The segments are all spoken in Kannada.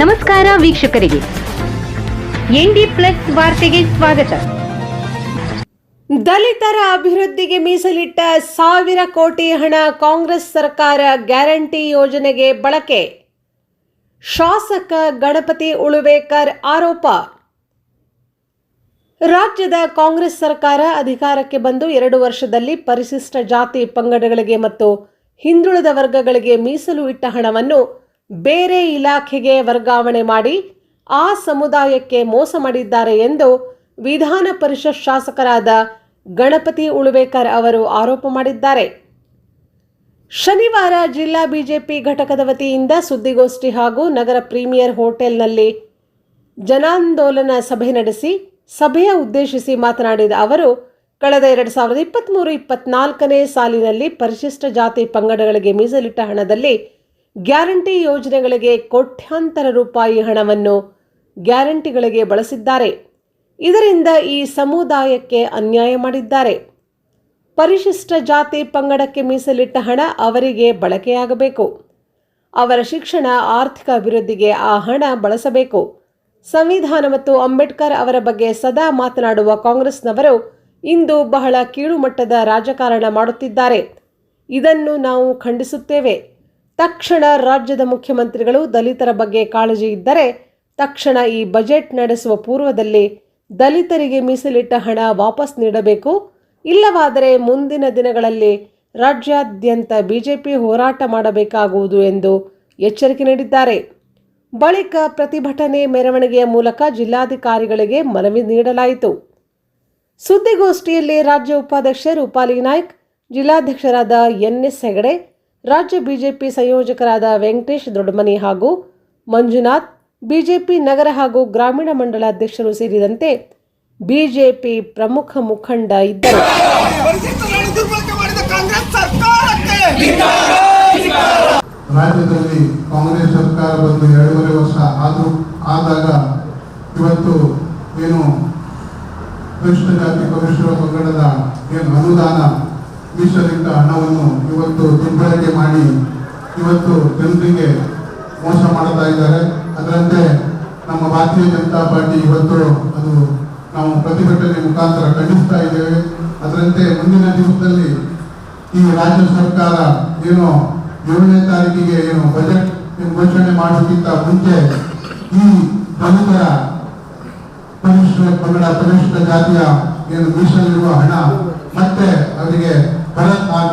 ನಮಸ್ಕಾರ ವೀಕ್ಷಕರಿಗೆ. ಎನ್ಡಿ ಪ್ಲಸ್ ವಾರ್ತೆಗೆ ಸ್ವಾಗತ. ದಲಿತರ ಅಭಿವೃದ್ಧಿಗೆ ಮೀಸಲಿಟ್ಟ ಸಾವಿರ ಕೋಟಿ ಹಣ ಕಾಂಗ್ರೆಸ್ ಸರ್ಕಾರ ಗ್ಯಾರಂಟಿ ಯೋಜನೆಗೆ ಬಳಕೆ. ಶಾಸಕ ಗಣಪತಿ ಉಳುವೇಕರ್ ಆರೋಪ. ರಾಜ್ಯದ ಕಾಂಗ್ರೆಸ್ ಸರ್ಕಾರ ಅಧಿಕಾರಕ್ಕೆ ಬಂದು ಎರಡು ವರ್ಷದಲ್ಲಿ ಪರಿಶಿಷ್ಟ ಜಾತಿ ಪಂಗಡಗಳಿಗೆ ಮತ್ತು ಹಿಂದುಳಿದ ವರ್ಗಗಳಿಗೆ ಮೀಸಲು ಇಟ್ಟ ಹಣವನ್ನು ಬೇರೆ ಇಲಾಖೆಗೆ ವರ್ಗಾವಣೆ ಮಾಡಿ ಆ ಸಮುದಾಯಕ್ಕೆ ಮೋಸ ಮಾಡಿದ್ದಾರೆ ಎಂದು ವಿಧಾನ ಪರಿಷತ್ ಶಾಸಕರಾದ ಗಣಪತಿ ಉಳುವೇಕರ್ ಅವರು ಆರೋಪ ಮಾಡಿದ್ದಾರೆ. ಶನಿವಾರ ಜಿಲ್ಲಾ ಬಿಜೆಪಿ ಘಟಕದ ವತಿಯಿಂದ ಸುದ್ದಿಗೋಷ್ಠಿ ಹಾಗೂ ನಗರ ಪ್ರೀಮಿಯರ್ ಹೋಟೆಲ್ನಲ್ಲಿ ಜನಾಂದೋಲನ ಸಭೆ ನಡೆಸಿ, ಸಭೆಯ ಉದ್ದೇಶಿಸಿ ಮಾತನಾಡಿದ ಅವರು, ಕಳೆದ ಎರಡು ಸಾವಿರದ ಇಪ್ಪತ್ತ್ಮೂರು ಇಪ್ಪತ್ನಾಲ್ಕನೇ ಸಾಲಿನಲ್ಲಿ ಪರಿಶಿಷ್ಟ ಜಾತಿ ಪಂಗಡಗಳಿಗೆ ಮೀಸಲಿಟ್ಟ ಹಣದಲ್ಲಿ ಗ್ಯಾರಂಟಿ ಯೋಜನೆಗಳಿಗೆ ಕೋಟ್ಯಾಂತರ ರೂಪಾಯಿ ಹಣವನ್ನು ಗ್ಯಾರಂಟಿಗಳಿಗೆ ಬಳಸಿದ್ದಾರೆ. ಇದರಿಂದ ಈ ಸಮುದಾಯಕ್ಕೆ ಅನ್ಯಾಯ ಮಾಡಿದ್ದಾರೆ. ಪರಿಶಿಷ್ಟ ಜಾತಿ ಪಂಗಡಕ್ಕೆ ಮೀಸಲಿಟ್ಟ ಹಣ ಅವರಿಗೆ ಬಳಕೆಯಾಗಬೇಕು. ಅವರ ಶಿಕ್ಷಣ, ಆರ್ಥಿಕ ಅಭಿವೃದ್ಧಿಗೆ ಆ ಹಣ ಬಳಸಬೇಕು. ಸಂವಿಧಾನ ಮತ್ತು ಅಂಬೇಡ್ಕರ್ ಅವರ ಬಗ್ಗೆ ಸದಾ ಮಾತನಾಡುವ ಕಾಂಗ್ರೆಸ್ನವರು ಇಂದು ಬಹಳ ಕೀಳುಮಟ್ಟದ ರಾಜಕಾರಣ ಮಾಡುತ್ತಿದ್ದಾರೆ. ಇದನ್ನು ನಾವು ಖಂಡಿಸುತ್ತೇವೆ. ತಕ್ಷಣ ರಾಜ್ಯದ ಮುಖ್ಯಮಂತ್ರಿಗಳು ದಲಿತರ ಬಗ್ಗೆ ಕಾಳಜಿ ಇದ್ದರೆ ತಕ್ಷಣ ಈ ಬಜೆಟ್ ನಡೆಸುವ ಪೂರ್ವದಲ್ಲಿ ದಲಿತರಿಗೆ ಮೀಸಲಿಟ್ಟ ಹಣ ವಾಪಸ್ ನೀಡಬೇಕು. ಇಲ್ಲವಾದರೆ ಮುಂದಿನ ದಿನಗಳಲ್ಲಿ ರಾಜ್ಯಾದ್ಯಂತ ಬಿಜೆಪಿ ಹೋರಾಟ ಮಾಡಬೇಕಾಗುವುದು ಎಂದು ಎಚ್ಚರಿಕೆ ನೀಡಿದ್ದಾರೆ. ಬಳಿಕ ಪ್ರತಿಭಟನೆ ಮೆರವಣಿಗೆಯ ಮೂಲಕ ಜಿಲ್ಲಾಧಿಕಾರಿಗಳಿಗೆ ಮನವಿ ನೀಡಲಾಯಿತು. ಸುದ್ದಿಗೋಷ್ಠಿಯಲ್ಲಿ ರಾಜ್ಯ ಉಪಾಧ್ಯಕ್ಷ ರೂಪಾಲಿ ನಾಯ್ಕ್, ಜಿಲ್ಲಾಧ್ಯಕ್ಷರಾದ ಎನ್ಎಸ್ ಹೆಗಡೆ ರಾಜ್ಯ ಬಿಜೆಪಿ ಸಂಯೋಜಕರಾದ ವೆಂಕಟೇಶ್ ದೊಡ್ಡಮನಿ ಹಾಗೂ ಮಂಜುನಾಥ್, ಬಿಜೆಪಿ ನಗರ ಹಾಗೂ ಗ್ರಾಮೀಣ ಮಂಡಳ ಅಧ್ಯಕ್ಷರು ಸೇರಿದಂತೆ ಬಿಜೆಪಿ ಪ್ರಮುಖ ಮುಖಂಡ ಇದ್ದರು. ರಾಜ್ಯದಲ್ಲಿ ಕಾಂಗ್ರೆಸ್ ಸರ್ಕಾರ ಬಂದು ಎರಡೂವರೆ ವರ್ಷ ಆದರೂ ಆದಾಗ ಇವತ್ತು ಏನು ಪರಿಶಿಷ್ಟ ಜಾತಿ ಪರಿಶಿಷ್ಟ ಪಂಗಡದ ಏನು ಅನುದಾನ ಮೀಸಲಿಟ್ಟ ಹಣವನ್ನು ಇವತ್ತು ದುರ್ಬಳಕೆ ಮಾಡಿ ಇವತ್ತು ಜನರಿಗೆ ಮೋಸ ಮಾಡ್ತಾ ಇದ್ದಾರೆ. ಅದರಂತೆ ನಮ್ಮ ಭಾರತೀಯ ಜನತಾ ಪಾರ್ಟಿ ಇವತ್ತು ಅದು ನಾವು ಪ್ರತಿಭಟನೆ ಮುಖಾಂತರ ಖಂಡಿಸ್ತಾ ಇದ್ದೇವೆ. ಅದರಂತೆ ಮುಂದಿನ ದಿವಸದಲ್ಲಿ ಈ ರಾಜ್ಯ ಸರ್ಕಾರ ಏನು ಏಳನೇ ತಾರೀಕಿಗೆ ಏನು ಬಜೆಟ್ ಘೋಷಣೆ ಮಾಡೋಕ್ಕಿಂತ ಮುಂಚೆ ಈ ದಲಿತರ ಪರಿಶಿಷ್ಟ ಕನ್ನಡ ಪರಿಶಿಷ್ಟ ಜಾತಿಯ ಏನು ಮೀಸಲಿರುವ ಹಣ ಮತ್ತೆ ಅವರಿಗೆ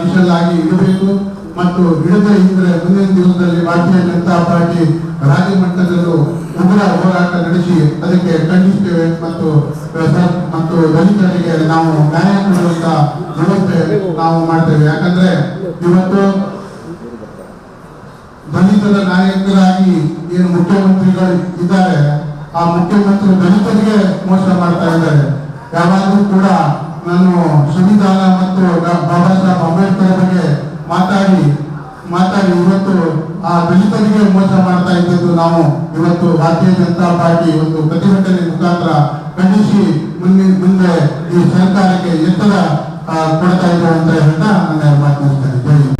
ಮೀಸಲಾಗಿ ಇಡಬೇಕು ಮತ್ತು ಇಡದೇ ಇದ್ರೆ ಮುಂದಿನ ದಿವಸದಲ್ಲಿ ಭಾರತೀಯ ಜನತಾ ಪಾರ್ಟಿ ರಾಜ್ಯ ಮಟ್ಟದಲ್ಲೂ ಉಗ್ರ ಹೋರಾಟ ನಡೆಸಿ ಅದಕ್ಕೆ ಖಂಡಿಸ್ತೇವೆ ಮತ್ತು ಮತ್ತು ದಲಿತರಿಗೆ ನಾವು ನ್ಯಾಯ ಕೊಡುವಂತ ವ್ಯವಸ್ಥೆ ನಾವು ಮಾಡ್ತೇವೆ. ಯಾಕಂದ್ರೆ ಇವತ್ತು ದಲಿತರ ನಾಯಕರಾಗಿ ಏನು ಮುಖ್ಯಮಂತ್ರಿಗಳು ಇದ್ದಾರೆ, ಆ ಮುಖ್ಯಮಂತ್ರಿ ದಲಿತರಿಗೆ ಮೋಸ ಮಾಡ್ತಾ ಇದ್ದಾರೆ. ಯಾವಾಗಲೂ ಕೂಡ ನಾನು ಸಂವಿಧಾನ ಮತ್ತು ಡಾ- ಬಾಬಾ ಸಾಹೇಬ್ ಅಂಬೇಡ್ಕರ್ ಬಗ್ಗೆ ಮಾತಾಡಿ ಮಾತಾಡಿ ಇವತ್ತು ಆ ದಲಿತರಿಗೆ ಮೋಸ ಮಾಡ್ತಾ ಇದ್ದದ್ದು ನಾವು ಇವತ್ತು ಭಾರತೀಯ ಜನತಾ ಪಾರ್ಟಿ ಒಂದು ಪ್ರತಿಭಟನೆ ಮುಖಾಂತರ ಖಂಡಿಸಿ ಮುಂದೆ ಮುಂದೆ ಈ ಸರ್ಕಾರಕ್ಕೆ ಎತ್ತರ ಕೊಡ್ತಾ ಇದ್ದೇವೆ ಅಂತ ಹೇಳ್ತಾ ನನ್ನ ಮಾತನಾಡ್ತಾರೆ.